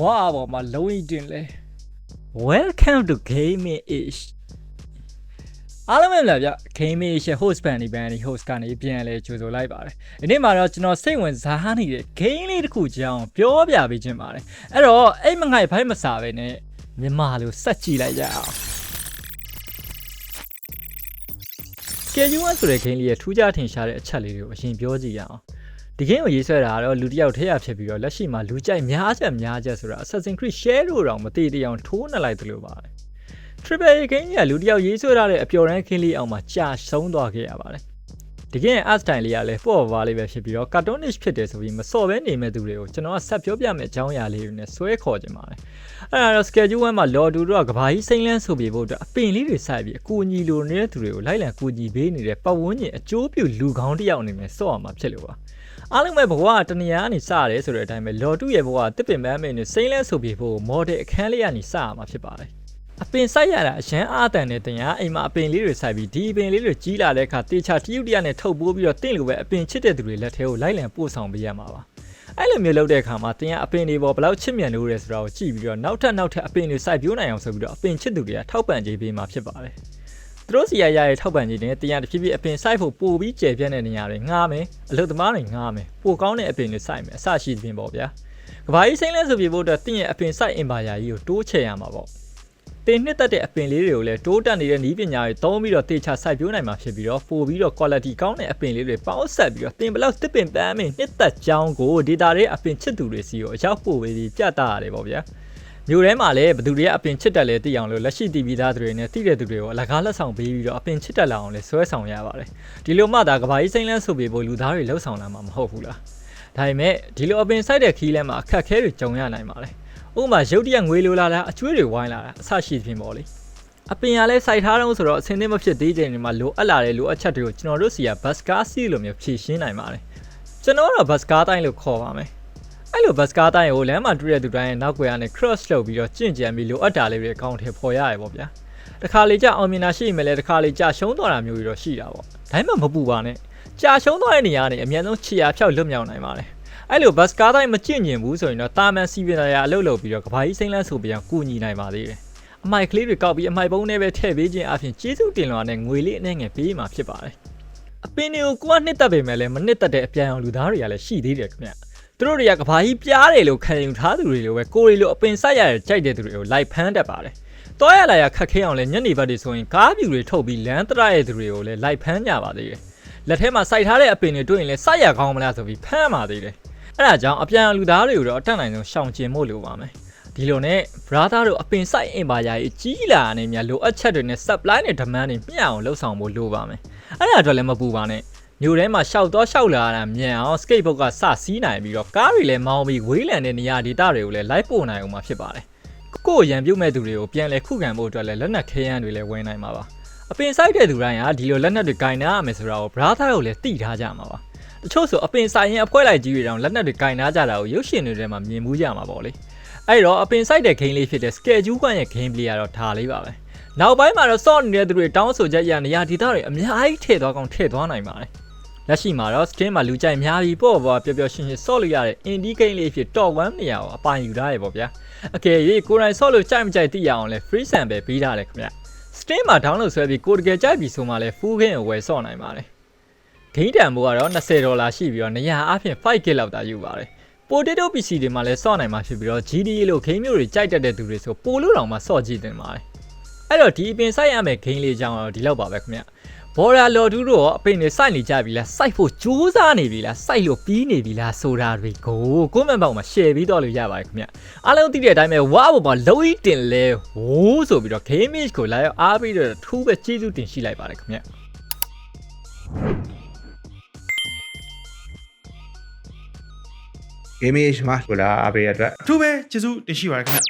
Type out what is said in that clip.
ဝါပေါ်မှာလုံးဝတင်လဲ Welcome to Gaming Ish အားလုံးပဲလာဗျ Gaming Ish ရဲ့ host ပန်ဒီပန်ဒီ host ကနေပြန်လဲကြိုဆိုလိုက်ပါတယ်ဒီနေ့မှာတော့ကျွန်တော်စိတ်ဝင်စားနေတဲ့ game လေးတစ်ခုကြောင်းပြောပြပေးခြင်းပါတယ်အဲ့တော့အိတ်မငိုက်ဖိုက်မစားပဲနဲ့မြန်မာလိုစက်ကြည့်လိုက်ရအောင် Schedule 1ဆိုတဲ့ game လေးရဲ့ထူးခြားထင်ရှားတဲ့အချက်လေးတွေကိုအရင်ပြောကြည့်ရအောင် ဒီ game ကိုရေးဆွဲတာကတော့လူတစ်ယောက်ထည့်ရဖြစ်ပြီးတော့လက်ရှိမှာလူကြိုက်များချက်များချက်ဆိုတာ Assassin's Creed Share လို့တောင်မသိတရားထိုးနှက်လိုက်သလိုပါပဲ Triple A game ကြီးကလူတစ်ယောက်ရေးဆွဲထားတဲ့အပျော်ရမ်းခင်းလေးအောင်မှာကြာဆုံးသွားခဲ့ရပါတယ်ဒီကနေ့ art style လေးကလည်းပေါ့ပါလေးပဲဖြစ်ပြီးတော့ cartoonish ဖြစ်တယ်ဆိုပြီးမစော်ပဲနေမဲ့သူတွေကိုကျွန်တော်ကဆက်ပြောပြမယ့်အကြောင်းအရာလေးတွေနဲ့ဆွဲခေါ်ခြင်းပါတယ်အဲ့ဒါတော့ schedule 1မှာ Lord 2တို့ကကဘာကြီးစိမ့်လန်းဆိုပြဖို့အတွက်အပင်လေးတွေစိုက်ပြီးအကူအညီလိုနေတဲ့သူတွေကိုလိုက်လံကူညီပေးနေတဲ့ပတ်ဝန်းကျင်အကျိုးပြုလူကောင်းတစ်ယောက်အနေနဲ့စော့အောင်မှာဖြစ်လို့ပါ အားလုံးပဲဘဝကတနေရာကနေစရတယ်ဆိုတဲ့အတိုင်းပဲ Lord 2ရဲ့ဘဝကတစ်ပင်ပန်းမင်းနဲ့စိမ့်လန်းဆိုပြဖို့ model အခန်းလေးကနေစရမှာဖြစ်ပါတယ်အပင်စိုက်ရတာအရန်အားတန်တဲ့တင်ရအိမ်မှာအပင်လေးတွေစိုက်ပြီးဒီအပင်လေးတွေကြီးလာတဲ့အခါတေချာတရုတ်တရနဲ့ထုတ်ပိုးပြီးတော့တင့်လိုပဲအပင်ချစ်တဲ့သူတွေလက်ထဲကိုလိုက်လံပို့ဆောင်ပေးရမှာပါအဲ့လိုမျိုးလုပ်တဲ့အခါမှာတင်ရအပင်တွေပေါ်ဘယ်လောက်ချစ်မြတ်လို့ရဲဆိုတာကိုကြည့်ပြီးတော့နောက်ထပ်နောက်ထပ်အပင်တွေစိုက်ပြိုးနိုင်အောင်ဆိုပြီးတော့အပင်ချစ်သူတွေကထောက်ပံ့ကြေးပေးမှာဖြစ်ပါတယ် သူတို့စီရရရဲ့ထောက်ပံ့ကြေးနဲ့တင်ရတဖြည်းဖြည်းအပင်စိုက်ဖို့ပို့ပြီးကျယ်ပြန့်တဲ့နေရာတွေငှားမယ်အလုပ်သမားတွေငှားမယ်ပိုကောင်းတဲ့အပင်တွေစိုက်မယ်အစရှိသဖြင့်ပေါ့ဗျာကဘာကြီးစိမ့်လဲဆိုပြဖို့အတွက်တင်ရအပင်စိုက်အင်ပါယာကြီးကိုတိုးချဲ့ရမှာပေါ့တင်နှစ်သက်တဲ့အပင်လေးတွေကိုလည်းတိုးတက်နေတဲ့နီးပညာတွေသုံးပြီးတော့တေချာစိုက်ပျိုးနိုင်မှာဖြစ်ပြီးတော့ပို့ပြီးတော့ quality ကောင်းတဲ့အပင်လေးတွေပေါင်းဆက်ပြီးတော့တင်ဘလောက်တစ်ပင်ပန်းမင်းနှစ်သက်ကြောင်းကို data တွေအပင်ချစ်သူတွေစီကိုအရောက်ပို့ပေးပြီးပြသရတယ်ပေါ့ဗျာ မြို့ထဲမှာလည်းဘသူတွေကအပင်ချစ်တက်လဲသိအောင်လို့လက်ရှိတည်ပြီးသားသူတွေနဲ့တည်တဲ့သူတွေကိုအလကားလက်ဆောင်ပေးပြီးတော့အပင်ချစ်တက်လာအောင်လဲဆွဲဆောင်ရပါတယ်ဒီလိုမှသာကဘာကြီးစိမ့်လန်းဆိုပြီးဖို့လူသားတွေလှုပ်ဆောင်လာမှာမဟုတ်ဘူးလားဒါပေမဲ့ဒီလိုအပင်စိုက်တဲ့ခီးလဲမှာအခက်ခဲတွေကြုံရနိုင်ပါတယ်ဥပမာရုတ်တရက်ငွေလိုလာတာအကျွေးတွေဝိုင်းလာတာအဆရှိသဖြင့်ပေါ့လေအပင်ရလဲစိုက်ထားတော့ဆိုတော့အစင်းသင်းမဖြစ်သေးတဲ့နေမှာလိုအပ်လာတဲ့လိုအပ်ချက်တွေကိုကျွန်တော်တို့စီကဘတ်စကားစီလိုမျိုးဖြည့်ရှင်းနိုင်ပါတယ်ကျွန်တော်ကတော့ဘတ်စကားတိုင်းလို့ခေါ်ပါမယ် အဲ့လိုဘတ်စကားတိုင်းကိုလမ်းမှာတွေ့တဲ့သူတိုင်းရဲ့နောက်ွယ်ကနေ cross လုပ်ပြီးတော့ကြင့်ကြံပြီးလိုအပ်တာလေးတွေအကောင့်ထဲပေါ်ရရပေါ့ဗျာတခါလေကြာအောင်မြင်တာရှိရင်လည်းတခါလေကြာရှုံးသွားတာမျိုးတွေတော့ရှိတာပေါ့ဒါပေမဲ့မပူပါနဲ့ကြာရှုံးသွားတဲ့နေရာကနေအများဆုံးခြေရာဖြောက်လွတ်မြောက်နိုင်ပါတယ်အဲ့လိုဘတ်စကားတိုင်းမကြင့်ကျင်ဘူးဆိုရင်တော့တာမန်စီပင်ရာအလုပ်လုပ်ပြီးတော့ကဘာကြီးစိမ့်လန်းဆိုပြီးတော့ကူညီနိုင်ပါသေးတယ်အမိုက်ကလေးတွေကောက်ပြီးအမိုက်ပုံးနဲ့ပဲထည့်ပေးခြင်းအပြင်ကျေးဇူးတင်လွှာနဲ့ငွေလေးအနှဲငယ်ပေးမှာဖြစ်ပါတယ်။အပင်တွေကိုကိုကနှစ်သက်ပေမဲ့လည်းမနှစ်သက်တဲ့အပြန်အောင်လူသားတွေကလည်းရှိသေးတယ်ခင်ဗျ။ သူတို့တွေကကဘာကြီးပြားတယ်လို့ခံယူထားသူတွေလိုပဲကိုရီလိုအပင်ဆက်ရတဲ့ကြိုက်တဲ့သူတွေကိုလိုက်ဖမ်းတတ်ပါတယ်။တောရလာရခက်ခဲအောင်လဲညနေဘက်တွေဆိုရင်ကားပြူတွေထုတ်ပြီးလမ်းတရရဲ့သူတွေကိုလည်းလိုက်ဖမ်းကြပါသေးတယ်။လက်ထဲမှာစိုက်ထားတဲ့အပင်တွေတွေ့ရင်လည်းစိုက်ရကောင်းမလားဆိုပြီးဖမ်းပါသေးတယ်။အဲဒါကြောင့်အပြန်လူသားတွေကိုတော့အတက်နိုင်ဆုံးရှောင်ကျဉ်ဖို့လိုပါမယ်။ဒီလိုနဲ့ brother တို့အပင်ဆိုင်အင်ပါယာကြီးကြီးလာနေမြလိုအပ်ချက်တွေနဲ့ supply နဲ့ demand တွေမျှအောင်လှုပ်ဆောင်ဖို့လိုပါမယ်အဲ့ဒါအတွက်လည်းမပူပါနဲ့ မြို့ထဲမှာရှောက်တော့ရှောက်လာတာမြန်အောင် skateboard ကစစီးနိုင်ပြီးတော့ကားတွေလည်းမောင်းပြီးဝေးလံတဲ့နေရာဒေသတွေကိုလည်း live ပို့နိုင်အောင်မှာဖြစ်ပါတယ်ကိုယ့်ရံပြုတ်မဲ့သူတွေကိုပြန်လဲခုခံဖို့အတွက်လည်းလက်နက်ခဲယမ်းတွေလည်းဝင်နိုင်မှာပါအပင်ဆိုင်တဲ့သူတိုင်းဟာဒီလိုလက်နက်တွေကင်နာရမယ်ဆိုတာကို brother တို့လည်းသိထားကြမှာပါတချို့ဆိုအပင်ဆိုင်ရင်အဖွဲလိုက်ကြီးတွေတောင်လက်နက်တွေကင်နာကြတာကိုရုပ်ရှင်တွေထဲမှာမြင်မှုကြမှာပေါ့လေအဲ့တော့အပင်ဆိုင်တဲ့ game လေးဖြစ်တဲ့ schedule ကွန်ရဲ့ game လေးကတော့ဒါလေးပါပဲနောက်ပိုင်းမှာတော့ sort နေတဲ့သူတွေတောင်းဆိုချက်ရနေရာဒေသတွေအများကြီးထည့်သွားကောင်းထည့်သွားနိုင်ပါတယ် လက်ရှိမှာတော့ skin မှာလူကြိုက်များပြီးပေါ့ပေါ့ပျော်ပျော်ရွှင်ရွှင် sort လို့ရတဲ့ indie game လေးဖြစ် top 1နေရာကိုအပိုင်ယူထားရပေါ့ဗျာအကယ်၍ကိုယ်တိုင် sort လို့ကြိုက်မကြိုက်သိရအောင်လဲ free sample ပေးထားတယ်ခင်ဗျ Steam မှာ download ဆွဲပြီးကိုယ်တကယ်ကြိုက်ပြီဆိုမှလဲ full game ကိုဝယ်ဆော့နိုင်ပါတယ်ဂိမ်းတန်မိုးကတော့20ဒေါ်လာရှိပြီးတော့နေရာအပြင် 5K လောက်သာယူပါတယ် Potato PC တွေမှာလည်းစော့နိုင်မှာဖြစ်ပြီးတော့ GDA လို့ဂိမ်းမျိုးတွေကြိုက်တတ်တဲ့သူတွေဆိုပိုလို့တောင်မှစော့ကြည့်တင်ပါတယ်အဲ့တော့ဒီအပင်စိုက်ရမယ့်ဂိမ်းလေးကြောင်းတော့ဒီလောက်ပါပဲခင်ဗျ ဘော်ရာလော်ဒူတို့ရောအပင်တွေစိုက်နေကြပြီလားစိုက်ဖို့ကြိုးစားနေပြီလားစိုက်လို့ပြီးနေပြီလားဆိုတာတွေကိုကိုမန်ပေါက်မှာ share ပြီးတော့လို့ရပါတယ်ခင်ဗျအားလုံးသိတဲ့အတိုင်းပဲဝါဘော်မှာလုံးဤတင်လဲဝိုးဆိုပြီးတော့ game image ကိုလာရောက်အားပြီးတော့ထူးပဲကျေးဇူးတင်ရှိလိုက်ပါတယ်ခင်ဗျ gaming age မှာဆိုလာအပေးရအတွက်အထူးပဲကျေးဇူးတင်ရှိပါရခင်ဗျ